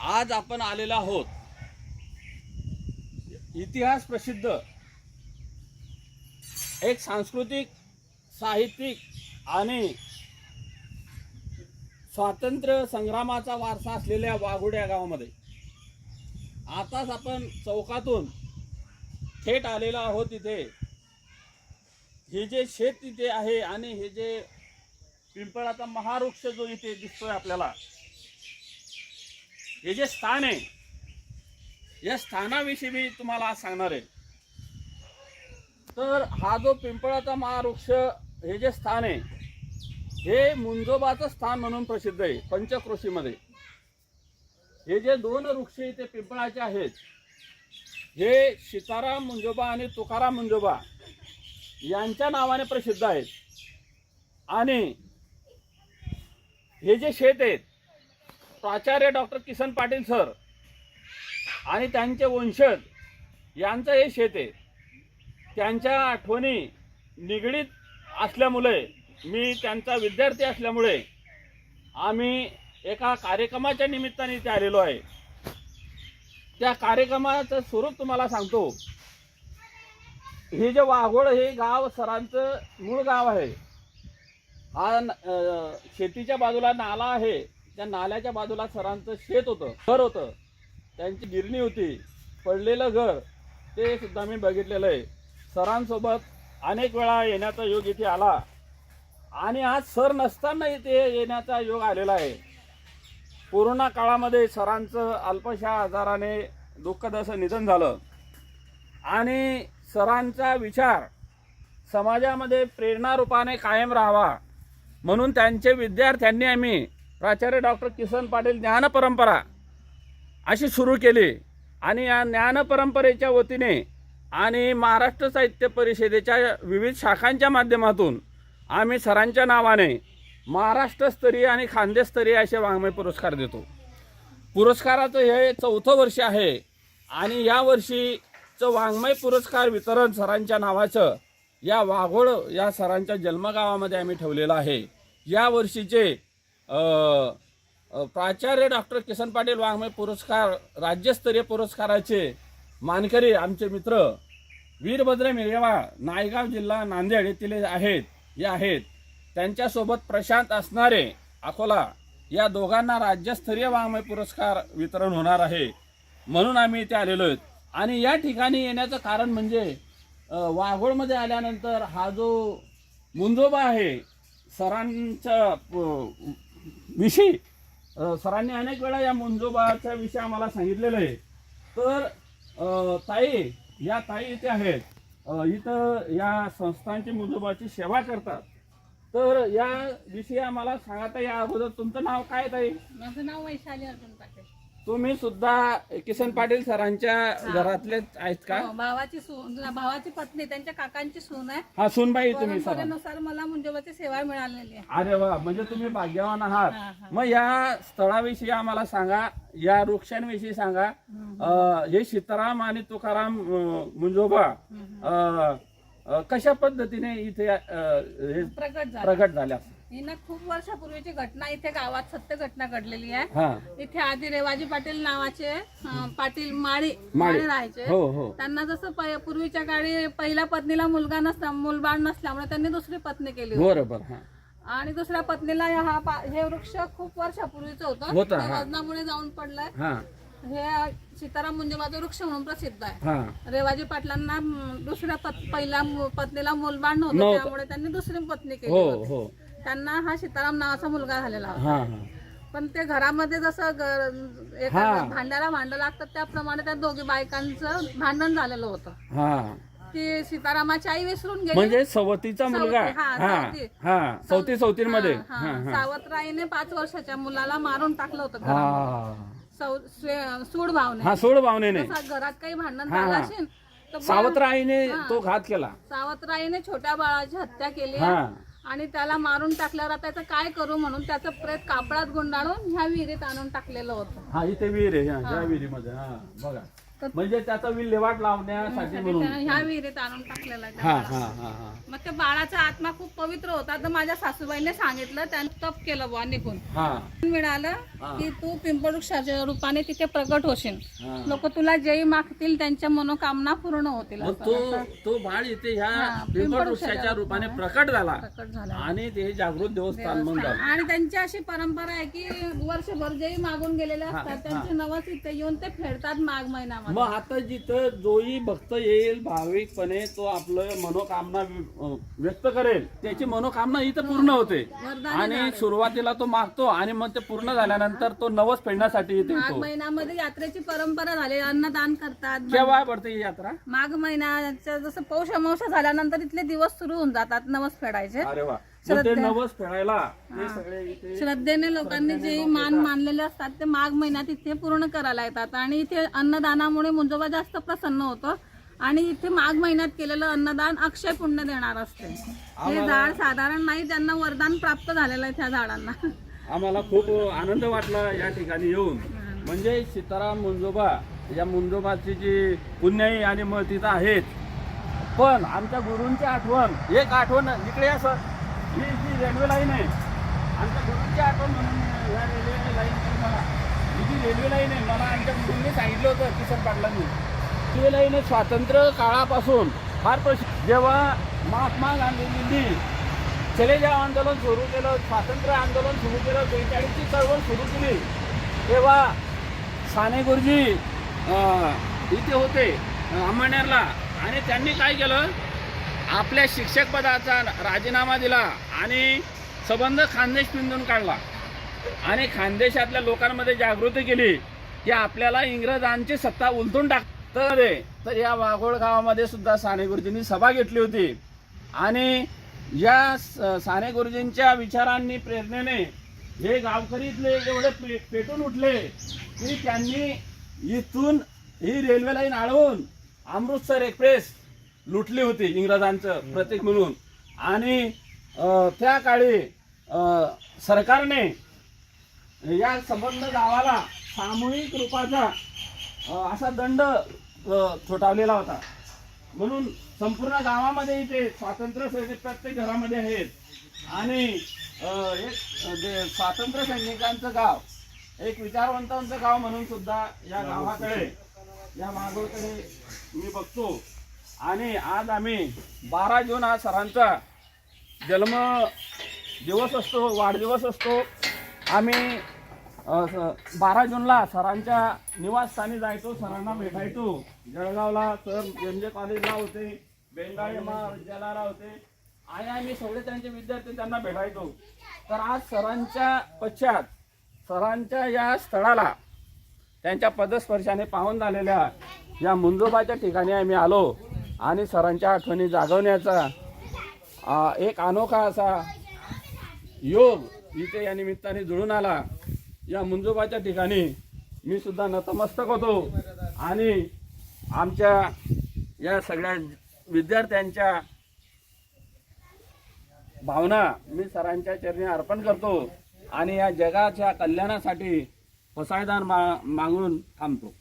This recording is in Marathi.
आज आपण आलेलो आहोत. इतिहास प्रसिद्ध. एक सांस्कृतिक साहित्यिक आणि स्वातंत्र्य संग्रामाचा वारसा असलेल्या वाघोड्या गावामध्ये. आताच आपण चौकातून थेट आलेलो आहोत इथे हे जे शेत तिथे आहे आणि हे जे पिंपळाचा महावृक्ष जो इथे दिसतोय आपल्याला हे जे स्थान आहे या स्थानाविषयी मी तुम्हाला आज सांगणार आहे. तर हा जो पिंपळाचा महावृक्ष हे जे स्थान आहे हे मुंजोबाचं स्थान म्हणून प्रसिद्ध आहे पंचक्रोशीमध्ये. हे जे दोन वृक्ष इथे पिंपळाचे आहेत हे सीताराम मुंजोबा आणि तुकाराम मुंजोबा यांच्या नावाने प्रसिद्ध आहेत. आणि हे जे शेत आहेत प्राचार्य डॉक्टर किसन पाटील सर आणि त्यांचे वंशज यांचं हे शेत आहे. त्यांच्या आठवणी निगडीत असल्यामुळे मी त्यांचा विद्यार्थी असल्यामुळे आम्ही एका कार्यक्रमाच्या निमित्ताने इथे आलेलो आहे. त्या कार्यक्रमाचं स्वरूप तुम्हाला सांगतो. हे जे वाघोळ हे गाव सरांचं मूळ गाव आहे. हा शेतीच्या बाजूला नाला आहे. त्या नाल्याच्या बाजूला सरांचं शेत होतं घर होतं. त्यांची गिरणी होती पडलेलं घर ते सुद्धा मी बघितलेलं आहे. सरांसोबत अनेक वेळा येण्याचा योग इथे आला. आणि आज सर नसताना इथे येण्याचा योग आलेला आहे. कोरोना काळामध्ये सरांचं अल्पशा आजाराने दुःखद असं निधन झालं. आणि सरांचा विचार समाजामध्ये प्रेरणारूपाने कायम राहावा म्हणून त्यांचे विद्यार्थ्यांनी आम्ही प्राचार्य डॉक्टर किसन पाटील ज्ञानपरंपरा अशी सुरू केली. आणि या ज्ञानपरंपरेच्या वतीने आणि महाराष्ट्र साहित्य परिषदेच्या विविध शाखांच्या माध्यमातून आम्ही सरांच्या नावाने महाराष्ट्रस्तरीय आणि खानदेशस्तरीय असे वाङ्मय पुरस्कार देतो. पुरस्काराचं हे चौथं वर्ष आहे आणि या वर्षीचं वाङ्मय पुरस्कार वितरण सरांच्या नावाचं या वाघोळ या सरांच्या जन्मगावामध्ये आम्ही ठेवलेलं आहे. या वर्षीचे प्राचार्य डॉक्टर किसन पाटील वाङ्मय पुरस्कार राज्यस्तरीय पुरस्काराचे मानकरी आमचे मित्र वीरभद्र मिरेवा नायगाव जिल्हा नांदेड येथील आहेत हे आहेत. त्यांच्यासोबत प्रशांत असणारे अकोला या दोघांना राज्यस्तरीय वाङ्मय पुरस्कार वितरण होणार आहे म्हणून आम्ही इथे आलेलो आहेत. आणि या ठिकाणी येण्याचं कारण म्हणजे वाघोळमध्ये आल्यानंतर हा जो मुंजोबा आहे सरांचा विषयी. सरांनी अनेक वेळा या मुंजोबाच्या विषयी आम्हाला सांगितलेलं आहे. तर ताई या ताई इथे आहेत. इथं या संस्थांची मुंजोबाची सेवा करतात. तर या विषयी आम्हाला सांगता या अगोदर तुमचं नाव काय ताई? माझं नाव वैशाली अर्जुन तुम्ही सुद्धा किसन पाटील सरांच्या घरातलेच आहेत का? हो, भावाची सून भावाची पत्नी त्यांच्या काकांची सून आहे. हा सुनबाई तुम्ही सर. परंपरेनुसार मला मुंजोबाची सेवा मिळालेली आहे. अरे वा म्हणजे तुम्ही भाग्यवान हा, आहात. मग या स्थळाविषयी आम्हाला सांगा या वृक्षांविषयी सांगा. अं, हे सीताराम आणि तुकाराम अं, मुंजोबा अं, अं, कशा पद्धतीने इथे अं, हे प्रकट झाला. प्रगट झाल्या ही ना खूप वर्षापूर्वीची घटना इथे गावात सत्य घटना घडलेली आहे. इथे आधी रेवाजी पाटील नावाचे अं, पाटील माळी माळी. माळी राहायचे. हो हो. त्यांना जसं पै- पूर्वीच्या काळी पहिल्या पत्नीला मुलगा नसल्या मुलबाळ नसल्यामुळे त्यांनी दुसरी पत्नी केली होती. बरोबर हा. आणि दुसऱ्या पत्नीला हा पा- हे वृक्ष खूप वर्षापूर्वीच होतं. होतं, ते हा. वजनामुळे जाऊन पडलंय. हा. हे सीताराम मुंजेबाचं वृक्ष म्हणून प्रसिद्ध आहे. हा. रेवाजी पाटलांना म, दुसऱ्या पत, पहिल्या मु- पत्नीला मुलबाळ नव्हतं नव्हतं. त्यामुळे त्यांनी दुसरी पत्नी केली हो होती. हो. त्यांना हा सीताराम नावाचा मुलगा झालेला होता. हा हा. पण ते घरामध्ये जसं ग- एका हा. भांड्याला भांडं लागतं त्याप्रमाणे त्या दोघी बायकांचं भांडण झालेलं होतं. हा. ती सीतारामाची आई विसरून गेली. म्हणजे सवतीचा मुलगा. सवती, हा, हा. सवती. हा हा, हा हा. हा. सावत्राईने पाच वर्षाच्या मुलाला मारून टाकलं होतं घरामध्ये. हा. सौ- स्वे- सूड भावने. हा सोड भावनेने. तसं घरात काही भांडण हा, झालं हा. असेल तर बा- सावत्र आईने तो घात केला. सावत्राईने छोट्या बाळाची हत्या केली. हा. आणि त्याला मारून टाकल्यावर आता त्याचं काय करू म्हणून त्याचं प्रेत कापडात गुंडाळून ह्या विहिरीत आणून टाकलेलं होतं. हा इथे विहीर आहे ह्या- ह्या विहिरीमध्ये हा बघा. म्हणजे त्याचा विल्हेवाट लावण्यासाठी साठी म्हणून. त्यानं ह्या विहिरीत आणून टाकलेला आहे त्या हा बाळाला. हा हा हा. मग त्या बाळाचा आत्मा खूप पवित्र होता. तर माझ्या सासूबाईने सांगितलं त्याने तप केलं बुवा निघून. हा. मिळालं. की तू पिंपळवृक्षाच्या रूपाने तिथे प्रकट होशील. हा. लोक तुला जेही मागतील त्यांच्या मनोकामना पूर्ण होतील मग तो असं तो बाळ इथे ह्या हा, पिंपळ वृक्षाच्या रूपाने रूपाने प्रकट झाला. प्रकट झाला. आणि ते जागृत देवस्थान म्हणून. झालं आणि त्यांची अशी परंपरा आहे की वर्षभर जेही मागून गेलेले असतात. त्यांचे नवस इथे येऊन ते फेडतात माघ महिन्यामध्ये मग आता जिथं जोही भक्त येईल भाविकपणे तो आपलं मनोकामना वि- व्यक्त करेल. त्याची मनोकामना इथं पूर्ण होते. आणि सुरुवातीला तो मागतो आणि मग ते पूर्ण झाल्यानंतर तो नवस फेडण्यासाठी इथे माघ येतो महिन्यामध्ये यात्रेची परंपरा झाली. अन्नदान करतात. केव्हा पडते ही यात्रा? माघ महिन्याच्या जसं पौष अमावस्या झाल्यानंतर इथले दिवस सुरू होऊन जातात नवस फेडायचे. अरे वा. ते नवस फेडायला ते सगळे इथे श्रद्धेने लोकांनी जे मान मानलेले असतात ते माघ महिन्यात इथे पूर्ण करायला येतात. आणि इथे अन्नदानामुळे मुंजोबा जास्त प्रसन्न होतो. आणि इथे माघ महिन्यात केलेलं अन्नदान अक्षय पुण्य देणार असते. हे झाड साधारण नाही त्यांना वरदान प्राप्त झालेलं आहे त्या झाडांना. आम्हाला खूप आनंद वाटला या ठिकाणी येऊन. म्हणजे सीताराम मुंजोबा या मुंजोबाची जी पुण्याई आणि मग तिथं आहेत. पण आमच्या गुरूंची आठवण एक आठवण इकडे या सर. ही जी रेल्वे लाईन आहे आमच्या गुरूंची आठवण म्हणून ह्या रेल्वे लाईन मला ही जी रेल्वे लाईन आहे मला आमच्या गुरुंनी सांगितलं होतं किसन पाटलांनी. ती लाईन आहे स्वातंत्र्य काळापासून फार प्रसिद्ध. जेव्हा महात्मा गांधीजींनी चले जाव आंदोलन सुरू केलं स्वातंत्र्य आंदोलन सुरू केलं बेचाळीसची चळवळ सुरू केली तेव्हा साने गुरुजी इथे होते अं, अंमळनेरला. आणि त्यांनी काय केलं? आपल्या शिक्षक पदाचा राजीनामा दिला आणि संबंध खानदेश पिंजून काढला. आणि खानदेशातल्या लोकांमध्ये जागृती केली की आपल्याला इंग्रजांची सत्ता उलटून टाक तर तर या वाघोळ गावामध्ये सुद्धा साने गुरुजींनी सभा घेतली होती. आणि या स- साने गुरुजींच्या विचारांनी प्रेरणेने हे गावकरी इथले एवढे पे पेटून उठले की त्यांनी इथून ही रेल्वे लाईन अडवून अमृतसर एक्सप्रेस लुटली होती इंग्रजांचं प्रतीक म्हणून. आणि त्या काळी सरकारने या संबंध गावाला सामूहिक रूपाचा असा दंड थोटावलेला ठोठावलेला होता. म्हणून संपूर्ण गावामध्ये इथे स्वातंत्र्य सैनिक प्रत्येक घरामध्ये आहेत. आणि एक जे स्वातंत्र्य सैनिकांचं गाव एक विचारवंतांचं गाव म्हणून सुद्धा या गावाकडे या मागोकडे मी बघतो. आणि आज आम्ही बारा जून हा सरांचा जन्म दिवस असतो वाढदिवस असतो. आम्ही बारा जूनला सरांच्या निवासस्थानी जायचो सरांना भेटायचो. जळगावला सर एम जे कॉलेजला होते बेंगाळी महाविद्यालयाला होते. आणि आम्ही सगळे त्यांचे विद्यार्थी त्यांना भेटायचो. तर आज सरांच्या पश्चात सरांच्या या स्थळाला त्यांच्या पदस्पर्शाने पाहून झालेल्या या मुंजोबाच्या ठिकाणी आम्ही आलो. आणि सरांच्या आठवणी जागवण्याचा एक अनोखा असा योग इथे या निमित्ताने जुळून आला. या मुंजोबाच्या ठिकाणी मी सुद्धा नतमस्तक होतो. आणि आमच्या या सगळ्या विद्यार्थ्यांच्या भावना मी सरांच्या चरणी अर्पण करतो आणि या जगाच्या कल्याणासाठी पसायदान मा मागून थांबतो.